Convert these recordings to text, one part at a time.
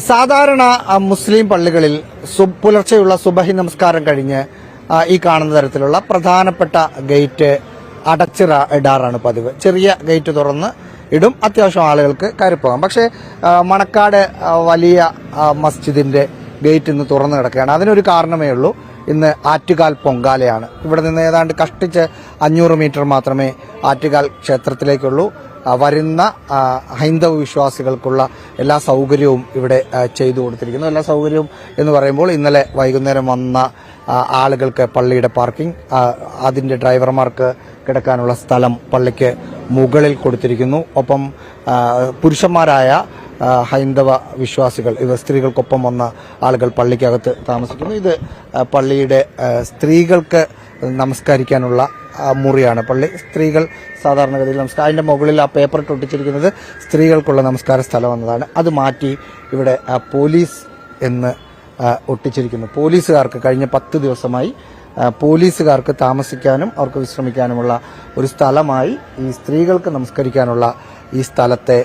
സാധാരണ മുസ്ലിം പള്ളികളിൽ പുലർച്ചെയുള്ള സുബഹി നമസ്കാരം കഴിഞ്ഞ് ഈ കാണുന്ന തരത്തിലുള്ള പ്രധാനപ്പെട്ട ഗേറ്റ് അടച്ചിറ ഇടാറാണ് പതിവ്. ചെറിയ ഗേറ്റ് തുറന്ന് ഇടും. അത്യാവശ്യം ആളുകൾക്ക് കയറിപ്പോകാം പക്ഷേ മണക്കാട് വലിയ മസ്ജിദിന്റെ ഗേറ്റ് ഇന്ന് തുറന്നു കിടക്കുകയാണ്. അതിനൊരു കാരണമേ ഉള്ളൂ. ഇന്ന് ആറ്റുകാൽ പൊങ്കാലയാണ്. ഇവിടെ നിന്ന് ഏതാണ്ട് കഷ്ടിച്ച് അഞ്ഞൂറ് മീറ്റർ മാത്രമേ ആറ്റുകാൽ ക്ഷേത്രത്തിലേക്കുള്ളൂ. വരുന്ന ഹൈന്ദവ വിശ്വാസികൾക്കുള്ള എല്ലാ സൗകര്യവും ഇവിടെ ചെയ്തു കൊടുത്തിരിക്കുന്നു. എല്ലാ സൗകര്യവും എന്ന് പറയുമ്പോൾ ഇന്നലെ വൈകുന്നേരം വന്ന ആളുകൾക്ക് പള്ളിയുടെ പാർക്കിംഗ് അതിന്റെ ഡ്രൈവർമാർക്ക് കിടക്കാനുള്ള സ്ഥലം പള്ളിക്ക് മുകളിൽ കൊടുത്തിരിക്കുന്നു. ഒപ്പം പുരുഷന്മാരായ ഹൈന്ദവ വിശ്വാസികൾ ഇവ സ്ത്രീകൾക്കൊപ്പം വന്ന ആളുകൾ പള്ളിക്കകത്ത് താമസിക്കുന്നു. ഇത് പള്ളിയുടെ സ്ത്രീകൾക്ക് നമസ്കരിക്കാനുള്ള മുറിയാണ്. പള്ളി സ്ത്രീകൾ സാധാരണഗതിയിൽ നമസ്കാരം അതിന്റെ മുകളിൽ ആ പേപ്പർ ഒട്ടിച്ചിരിക്കുന്നത് സ്ത്രീകൾക്കുള്ള നമസ്കാര സ്ഥലം എന്നതാണ്. അത് മാറ്റി ഇവിടെ പോലീസ് എന്ന് ഒട്ടിച്ചിരിക്കുന്നു. പോലീസുകാർക്ക് കഴിഞ്ഞ പത്ത് ദിവസമായി പോലീസുകാർക്ക് താമസിക്കാനും അവർക്ക് വിശ്രമിക്കാനുമുള്ള ഒരു സ്ഥലമായി ഈ സ്ത്രീകൾക്ക് നമസ്കരിക്കാനുള്ള ഈ സ്ഥലത്തെ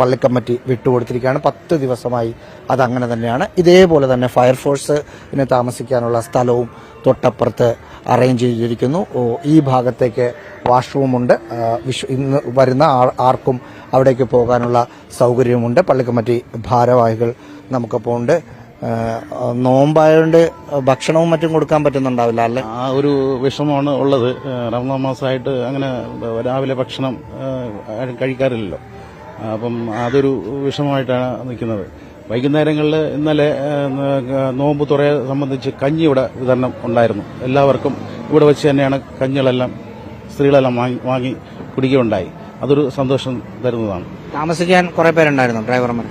പള്ളിക്കമ്മറ്റി വിട്ടുകൊടുത്തിരിക്കുകയാണ്. പത്ത് ദിവസമായി അതങ്ങനെ തന്നെയാണ്. ഇതേപോലെ തന്നെ ഫയർഫോഴ്സിന് താമസിക്കാനുള്ള സ്ഥലവും തൊട്ടപ്പുറത്ത് അറേഞ്ച് ചെയ്തിരിക്കുന്നു. ഈ ഭാഗത്തേക്ക് വാഷ്റൂമുണ്ട്. വിശ്വ- ഇന്ന് വരുന്ന ആർക്കും അവിടേക്ക് പോകാനുള്ള സൗകര്യമുണ്ട് പള്ളിക്കമ്മറ്റി ഭാരവാഹികൾ നമുക്കപ്പോൾ ഉണ്ട്. നോമ്പായതുകൊണ്ട് ഭക്ഷണവും മറ്റും കൊടുക്കാൻ പറ്റുന്നുണ്ടാവില്ല അല്ലേ? ആ ഒരു വിഷമമാണ് ഉള്ളത്. റമദാൻ മാസമായിട്ട് അങ്ങനെ രാവിലെ ഭക്ഷണം കഴിക്കാറില്ലല്ലോ. അപ്പം അതൊരു വിഷമമായിട്ടാണ് നിൽക്കുന്നത്. വൈകുന്നേരങ്ങളിൽ ഇന്നലെ നോമ്പ് തുറയെ സംബന്ധിച്ച് കഞ്ഞി ഇവിടെ വിതരണം ഉണ്ടായിരുന്നു. എല്ലാവർക്കും ഇവിടെ വെച്ച് തന്നെയാണ് കഞ്ഞികളെല്ലാം സ്ത്രീകളെല്ലാം വാങ്ങി വാങ്ങി കുടിക്കുകയുണ്ടായി. അതൊരു സന്തോഷം തരുന്നതാണ്. താമസിക്കാൻ കുറെ പേരുണ്ടായിരുന്നു ഡ്രൈവർമാർ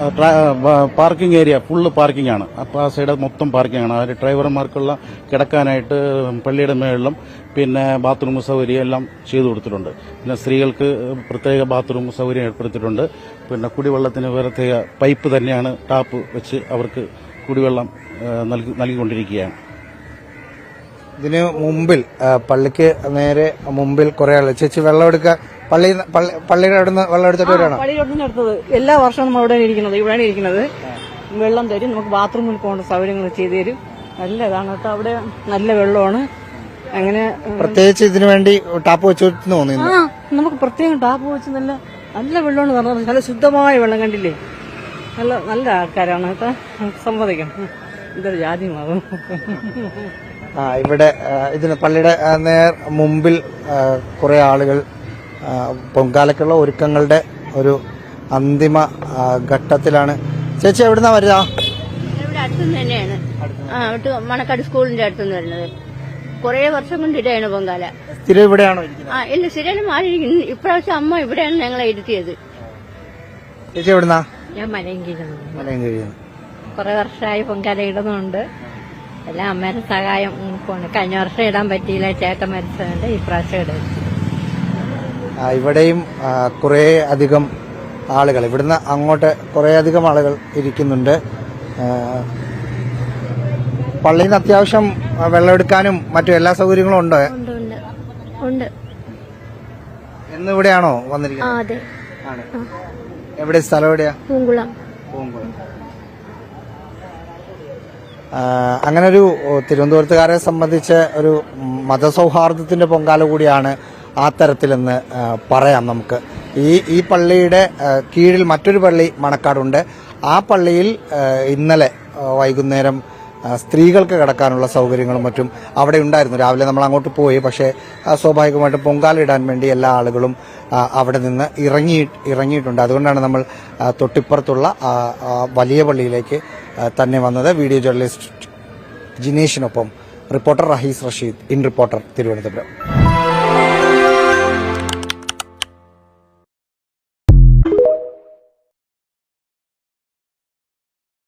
പാർക്കിംഗ് ഏരിയ ഫുള്ള് പാർക്കിംഗ് ആണ്. അപ്പോൾ ആ സൈഡ് മൊത്തം പാർക്കിംഗ് ആണ്. അവർ ഡ്രൈവർമാർക്കുള്ള കിടക്കാനായിട്ട് പള്ളിയുടെ മേളിലും പിന്നെ ബാത്റൂം സൗകര്യം എല്ലാം ചെയ്തു കൊടുത്തിട്ടുണ്ട്. പിന്നെ സ്ത്രീകൾക്ക് പ്രത്യേക ബാത്റൂം സൗകര്യം ഏർപ്പെടുത്തിയിട്ടുണ്ട്. പിന്നെ കുടിവെള്ളത്തിന് പ്രത്യേക പൈപ്പ് തന്നെയാണ് ടാപ്പ് വെച്ച് അവർക്ക് കുടിവെള്ളം നൽകി നൽകിക്കൊണ്ടിരിക്കുകയാണ്. ഇതിന് മുമ്പിൽ പള്ളിക്ക് നേരെ മുമ്പിൽ കുറേ ആൾ. ചേച്ചി വെള്ളം എടുക്കാൻ പള്ളി പള്ളി- പള്ളിയുടെ അവിടെ നിന്ന് വെള്ളം എടുത്തിട്ട് പള്ളിയോട്ടിന് അടുത്തത് എല്ലാ വർഷവും നമ്മൾ ഇവിടെ ഇരിക്കുന്നത്. ഇവിടെയാണ് ഇരിക്കുന്നത്. വെള്ളം തരും. നമുക്ക് ബാത്റൂമിൽ പോകേണ്ട സൗകര്യങ്ങൾ ചെയ്തു തരും. നല്ല ഇതാണ് കേട്ടോ. അവിടെ നല്ല വെള്ളമാണ്. അങ്ങനെ പ്രത്യേകിച്ച് ഇതിനു വേണ്ടി ടാപ്പ് വെച്ചു തോന്നുന്നു നമുക്ക് പ്രത്യേകം ടാപ്പ് വെച്ച് നല്ല നല്ല വെള്ളമാണ് പറഞ്ഞത് നല്ല ശുദ്ധമായ വെള്ളം കണ്ടില്ലേ? നല്ല നല്ല ആൾക്കാരാണ് കേട്ടോ. സമ്മതിക്കണം. ഇതൊരു ജാതി മാറും ആ ഇവിടെ ഇതിന് പള്ളിയുടെ നേർ മുമ്പിൽ കുറെ ആളുകൾ പൊങ്കാലക്കുള്ള ഒരുക്കങ്ങളുടെ ഒരു അന്തിമ ഘട്ടത്തിലാണ്. ചേച്ചി എവിടുന്നാ വരിക തന്നെയാണ്. മണക്കാട് സ്കൂളിന്റെ അടുത്തുനിന്ന് വരുന്നത്. കുറേ വർഷം കൊണ്ട് ഇടയാണ് പൊങ്കാല. സ്ഥിരം ഇവിടെയാണോ ഇരിക്കുന്നത്? ആ ഇല്ല സ്ഥിരം മാറിയിരിക്കുന്നു. ഇപ്രാവശ്യം അമ്മ ഇവിടെയാണ് ഞങ്ങളെ ഇരുത്തിയത്. ചേച്ചി എവിടുന്നാ? ഞാൻ മലയങ്കിരുന്നു മലയും കഴിയുന്നു കുറെ വർഷമായി പൊങ്കാല ഇടുന്നുണ്ട്. എല്ലാം അമ്മേന്റെ സഹായം. കഴിഞ്ഞ വർഷം ഇടാൻ പറ്റിയില്ല. ചേട്ടൻ മരിച്ചതുകൊണ്ട് ഇപ്രാവശ്യം ഇടും ആ, ഇവിടെയും കുറേ അധികം ആളുകൾ ഇവിടുന്ന് അങ്ങോട്ട് കുറേ അധികം ആളുകൾ ഇരിക്കുന്നുണ്ട്. പള്ളിയിൽ നിന്ന് അത്യാവശ്യം വെള്ളമെടുക്കാനും മറ്റു എല്ലാ സൗകര്യങ്ങളും ഉണ്ടോ? ഉണ്ട് എന്ന് ഇവിടെയാണോ വന്നിരിക്കുന്നത്? എവിടെ? സ്ഥലം എവിടെയാ? പൂങ്കുളം. അങ്ങനെ ഒരു തിരുവനന്തപുരത്തുകാരെ സംബന്ധിച്ച് ഒരു മതസൗഹാർദ്ദത്തിന്റെ പൊങ്കാല കൂടിയാണ് ആ തരത്തിലെന്ന് പറയാം നമുക്ക്. ഈ ഈ പള്ളിയുടെ കീഴിൽ മറ്റൊരു പള്ളി മണക്കാടുണ്ട്. ആ പള്ളിയിൽ ഇന്നലെ വൈകുന്നേരം സ്ത്രീകൾക്ക് കിടക്കാനുള്ള സൗകര്യങ്ങളും മറ്റും അവിടെ ഉണ്ടായിരുന്നു. രാവിലെ നമ്മൾ അങ്ങോട്ട് പോയി പക്ഷേ സ്വാഭാവികമായിട്ടും പൊങ്കാലിടാൻ വേണ്ടി എല്ലാ ആളുകളും അവിടെ നിന്ന് ഇറങ്ങി ഇറങ്ങിയിട്ടുണ്ട്. അതുകൊണ്ടാണ് നമ്മൾ തൊട്ടിപ്പുറത്തുള്ള വലിയ പള്ളിയിലേക്ക് തന്നെ വന്നത്. Video journalist ജിനേഷിനൊപ്പം reporter Rahees Rasheed in reporter Thiruvananthapuram.